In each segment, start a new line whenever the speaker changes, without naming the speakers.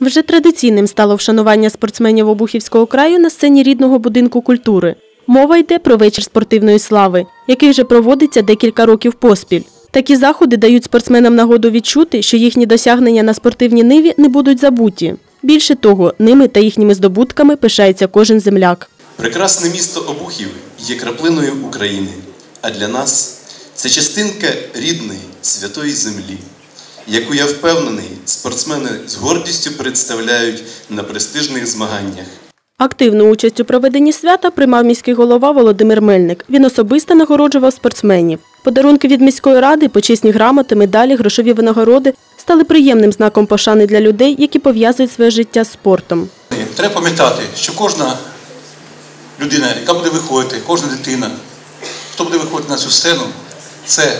Вже традиційним стало вшанування спортсменів Обухівського краю на сцені рідного будинку культури. Мова йде про вечір спортивної слави, який вже проводиться декілька років поспіль. Такі заходи дають спортсменам нагоду відчути, що їхні досягнення на спортивній ниві не будуть забуті. Більше того, ними та їхніми здобутками пишається кожен земляк.
Прекрасне місто Обухів є краплиною України, а для нас це частинка рідної святої землі, яку я впевнений, спортсмени з гордістю представляють на престижних змаганнях.
Активну участь у проведенні свята приймав міський голова Володимир Мельник. Він особисто нагороджував спортсменів. Подарунки від міської ради, почесні грамоти, медалі, грошові винагороди стали приємним знаком пошани для людей, які пов'язують своє життя з спортом.
Треба пам'ятати, що кожна людина, яка буде виходити, кожна дитина, хто буде виходити на цю сцену, це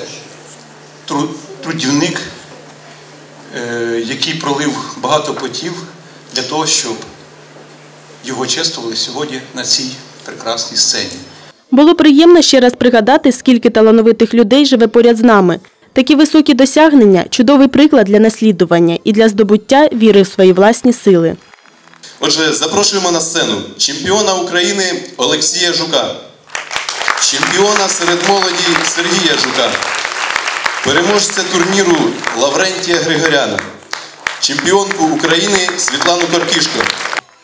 трудівник, який пролив багато потів для того, щоб його чествували сьогодні на цій прекрасній сцені.
Було приємно ще раз пригадати, скільки талановитих людей живе поряд з нами. Такі високі досягнення чудовий приклад для наслідування і для здобуття віри в свої власні сили.
Отже, запрошуємо на сцену чемпіона України Олексія Жука, чемпіона серед молоді Сергія Жука, переможця турніру Лаврентія Григоряна, чемпіонку України Світлану Коркішко.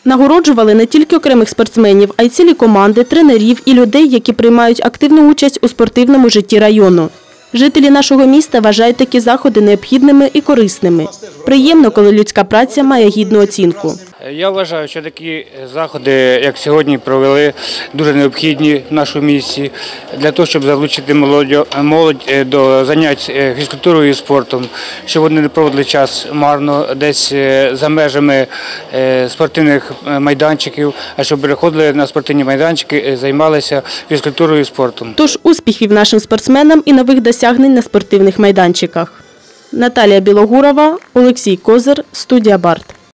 Нагороджували не тільки окремих спортсменів, а й цілі команди, тренерів і людей, які приймають активну участь у спортивному житті району. Жителі нашого міста вважають такі заходи необхідними і корисними. Приємно, коли людська праця має гідну оцінку.
Я вважаю, що такі заходи, як сьогодні, провели дуже необхідні в нашому місті для того, щоб залучити молодь, молодь е, до занять е, фізкультурою і спортом, щоб вони не проводили час марно десь е, за межами е, спортивних е, майданчиків, а щоб переходили на спортивні майданчики, е, займалися фізкультурою і спортом.
Тож успіхів нашим спортсменам і нових досягнень на спортивних майданчиках. Наталія Білогурова, Олексій Козир, студія Барт.